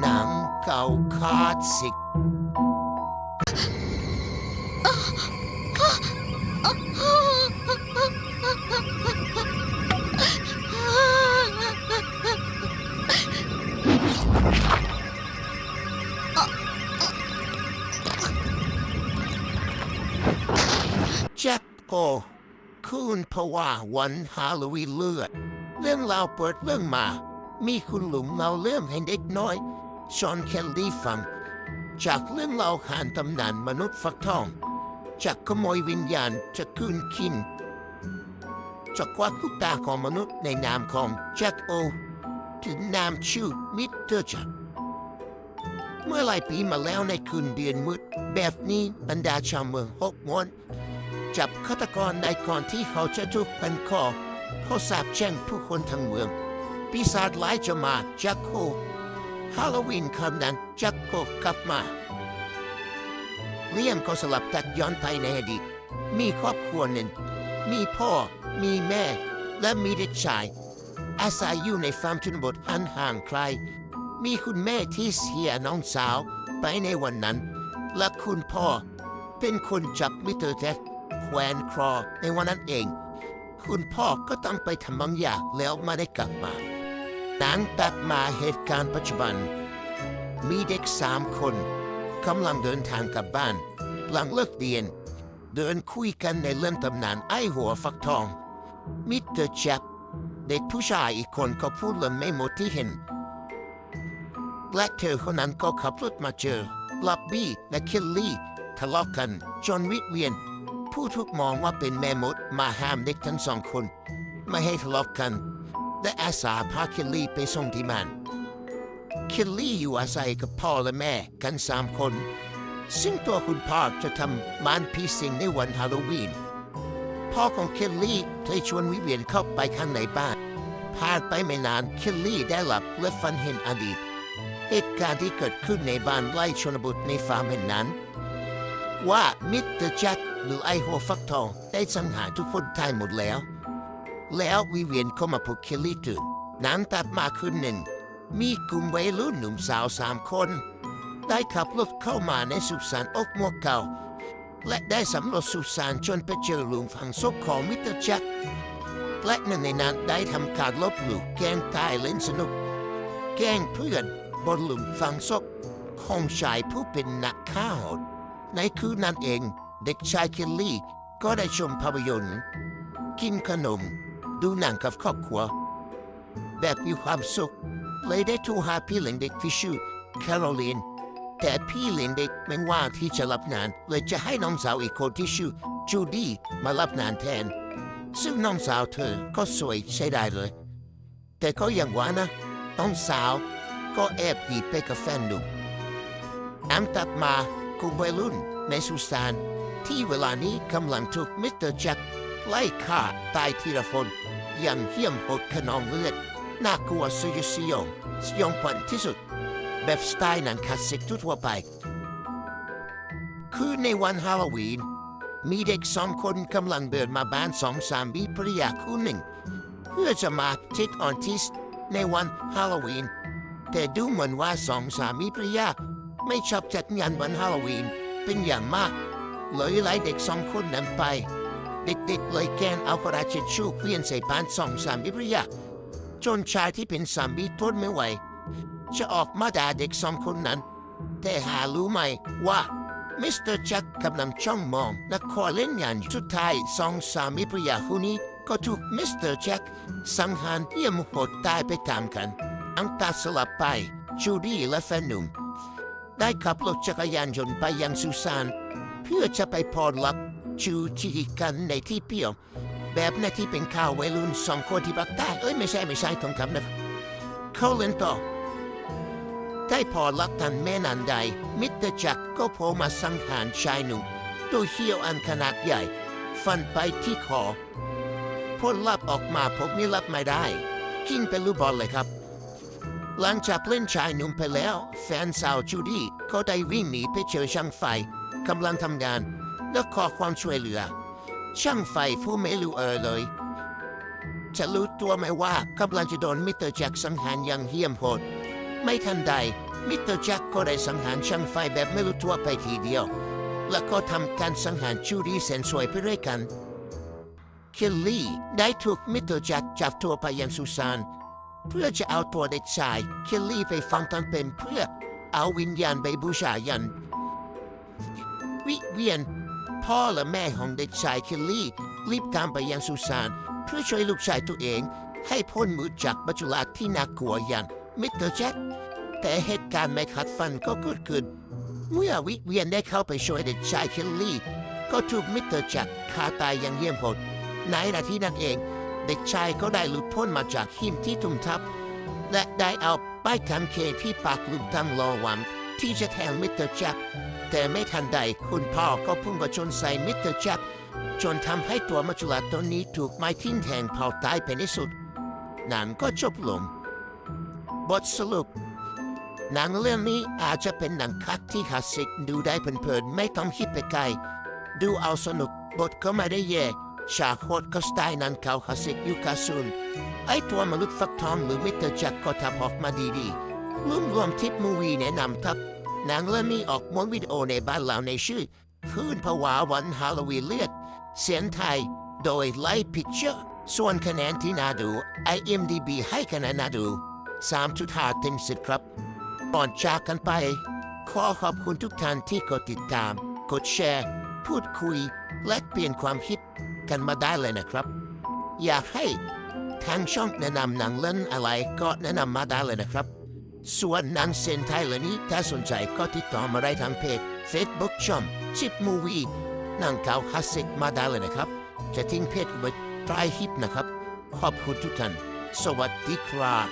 หนังเก่าคลาสสิก แจ็คโกคุณพราว่าวันฮาโลวีนเลือด เรื่องราวเปิดเรื่องมา มีคุณลุงเล่าเรื่องให้เด็กน้อย ชอนเคลลี่ฟัง จากเรื่องเล่าขานตำนานมนุษย์ฟักทอง จากขโมยวิญญาณจากคืนคินจากความทุกตาของมนุษย์ในนามของแจ็คโอถึงนามชื่อมิสเตอร์จ็คเมื่อหลายปีมาแล้วในคืนเดือนมืดแบบนี้บรรดาชาวเมืองฮกมวนจับฆาตกรได้ก่อนที่เขาจะถูกพันคอเขาสาบแช่งผู้คนทั้งเมืองปีศาจร้ายจะมาแจักโคโล วีนคำนั้นจักโคกลับมาเลี่ยมก็สลับตัดย้อนไปในอดีต มีครอบครัวหนึ่ง มีพ่อ มีแม่ และมีเด็กชาย อาศัยอยู่ในฟาร์มชนบทอันห่างไกล มีคุณแม่ที่เสียน้องสาวไปในวันนั้น และคุณพ่อเป็นคนจับมิเตอร์แจ็คแขวนครอในวันนั้นเอง คุณพ่อก็ต้องไปทำบางอย่างแล้วไม่ได้กลับมา หนังตัดมาเหตุการณ์ปัจจุบัน มีเด็กสามคนกำลังเดินทางกลับบ้าน หลังเลิกเรียน เดินคุยกันในเรื่องตำนานไอ้หัวฟักทอง มิเตอร์แจ็คเด็กผู้ชายอีกคนก็พูดเรื่องไม่หมดที่เห็นและเธอคนนั้นก็ขับรถมาเจอลับบี้และคิลลี่ทะเลาะกันจนวิตเวียน ผู้ถูกมองว่าเป็นแม่มดมาห้ามเด็กทั้งสองคน ไม่ให้ทะเลาะกัน และอาสาพาคิลลี่ไปส่งที่บ้านคิลลี่อยู่อาศัยกับพ่อและแม่กันสามคน ซึ่งตัวคุณพ่อจะทำมานพีสิงในวันฮาโลวีน พ่อของคิลลี่เลยชวนวิเวียนเข้าไปข้างในบ้านผ่านไปไม่นานคิลลี่ได้หลับและฝันเห็นอดีต เหตุการณ์ที่เกิดขึ้นในบ้านไร่ชนบทในฟาร์มแห่งนั้น ว่ามิสเตอร์แจ็คหรือไอหัวฟักทองได้สังหารทุกคนตายหมดแล้ว แล้ววิเวียนเข้ามาพบเคลลี่ตื่นน้ำตัดมาคืนหนึ่ง มีกลุ่มวัยรุ่นหนุ่มสาวสามคน ได้ขับรถเข้ามาในสุสานอกมวกเก่า และได้สำรวจสุสานจนไปเจอหลุมฝังศพของมิเตอร์แจ็คและหนึ่งในนั้นได้ทำการลบหลู่แกล้งตายเล่นสนุก แกล้งเพื่อนบนหลุมฝังศพของชายผู้เป็นนักฆ่าโหดในคืนนั้นเองเด็กชายเคลลี่ก็ได้ชมภาพยนตร์ กินขนม ดูหนังกับครอบครัวแบบมีความสุขเลยได้โทรหาพี่เลี้ยงเด็กที่ชื่อแคโรลีนแต่พี่เลี้ยงเด็กไม่ว่างที่จะรับงานเลยจะให้น้องสาวอีกคนที่ชื่อจูดี้มารับงานแทน ซึ่งน้องสาวเธอก็สวยใช้ได้เลย แต่ก็อย่างว่านะน้องสาวก็แอบหยีไปกับแฟนหนุ่มน้ำตัดมากลุ่มวัยรุ่นในสุสานที่เวลานี้กำลังถูกมิสเตอร์แจ็ค ไล่ฆ่าตายทีละคนอย่างเหี้ยมโหดขนองเลือดน่ากลัวสยดสยองสยองขวัญที่สุด แบบสไตล์หนังคลาสสิกทั่วไป คือในวันฮาโลวีน มีเด็กสองคนกำลังเดินมาบ้านสองสามีภรรยาคู่หนึ่ง เพื่อจะมาทิกออนทิสในวันฮาโลวีน แต่ดูเหมือนว่าสองสามีภรรยาไม่ชอบจัดงานวันฮาโลวีนเป็นอย่างมากเลยไล่เด็กสองคนนั้นไป เด็กๆเลยแกล้งเอากระดาษเช็ดชู่เคลื่อนใส่บ้านสองสามีภรรยาจนชายที่เป็นสามีทนไม่ไหว จะออกมาด่าเด็กสองคนนั้น แต่หารู้ไหมว่ามิสเตอร์แจ็คกำลังจ้องมองและคอเล่นงานสุดท้ายสองสามีภรรยาคู่นี้ก็ถูกมิสเตอร์แจ็คสังหารเยี่ยมโหดตายไปตามกันอังตาสลับไปจูดี้และแฟนหนุ่มได้ขับรถจักรยานยนต์ไปยังสุสานเพื่อจะไปพอดลัก จูจีกันในที่เปี่ยว แบบในที่เป็นข่าววัยรุ่นสองคนที่บักใต้เอ้ยไม่ใช่ไม่ใช่ทองคำนะครับเขาเล่นต่อได้พอลักกันแม่นันใด มิสเตร์แจ็คก็โผล่มาสังหารชายหนุ่มตัวเหี้ยวอันขนาดใหญ่ ฟันไปที่คอผลลัพธ์ออกมาผมนี่รับไม่ได้ กินเป็นลูกบอลเลยครับ หลังจากเล่นชายหนุ่มไปแล้ว แฟนสาวจูดี้ก็ได้วิ่งหนีไปเจอช่างไฟกำลังทำงาน และขอความช่วยเหลือ ช่างไฟผู้ไม่รู้เออเลย จะรู้ตัวไหมว่ากำลังจะโดนมิสเตอร์แจ็คสังหารอย่างเหี้ยมโหด ไม่ทันใดมิสเตอร์แจ็คก็ได้สังหารช่างไฟแบบไม่รู้ตัวไปทีเดียว แล้วก็ทำการสังหารจูดี้แสนสวยไปด้วยกัน คิลลี่ได้ถูกมิสเตอร์แจ็คจับตัวไปยังสุสานเพื่อจะเอาตัวเด็กชายคิลลี่ไปฟังตอนเป็นเพื่อเอาวิญญาณไปบูชายัน วิเวียน พ่อและแม่ของเด็กชายคิลลี่รีบตามไปยังสุสานเพื่อช่วยลูกชายตัวเอง ให้พ้นมือจากบัจจุราที่น่ากลัวอย่างมิสเตอร์แจ็คแต่เหตุการณ์ไม่ขัดฟันก็เกิดขึ้น เมื่อวิเวียนได้เข้าไปช่วยเด็กชายคิลลี่ ก็ถูกมิสเตอร์แจ็คฆ่าตายอย่างเยี่ยมโหดในนาทีนั้นเอง เด็กชายก็ได้หลุดพ้นมาจากหิมที่ทุ่มทับ และได้เอาป้ายคำเคที่ปากลูกตั้งรอหวันที่จะแทงมิสเตอร์แจ็ค แต่ไม่ทันใดคุณพ่อก็พุ่งกระชนใส่มิสเตอร์แจ็คจนทำให้ตัวมัจจุราชตัวนี้ถูกไม้ทิ่มแทงเผาตายไปในสุดหนังก็จบลง บทสรุป หนังเรื่องนี้อาจจะเป็นหนังคักที่คลาสสิกดูได้เพลินๆไม่ต้องคิดไปไกล ดูเอาสนุกบทก็ไม่ได้แย่ฉากโหดก็สไตล์นังเก่าคลาสสิกยุคกาซูนไอตัวมนุษย์ฟักทองหรือมิเตอร์แจ็คก็ทำออกมาดีๆรวมรวมทิปมูวีแนะนำครับ นังเรื่องนี้ออกม้วนวิดีโอในบ้านเราในชื่อคืนผวาวันฮาโลวีนเลือด เสียงไทยโดยไลท์พิ c เ u อร์ส่วนคะแนนที่น่าดู IMDB ให้คะแนนน่าดู3.5เต็ม10ครับ ก่อนจากกันไป ขอขอบคุณทุกท่านที่กดติดตาม กดแชร์ พูดคุย และเปลี่ยนความคิดกันมาได้เลยนะครับ อยากให้ทางช่องแนะนำหนังเล่นอะไรก็แนะนำมาได้เลยนะครับ ส่วนนังเซนไทยเหล่านี้ถ้าสนใจก็ติดต่อมาได้ทางเพจ Facebook ช่องชิปมูวีนังเก่าฮัสเซกมาได้เลยนะครับ จะทิ้งเพจไว้ใต้คลิปนะครับ ขอบคุณทุกท่าน สวัสดีครับ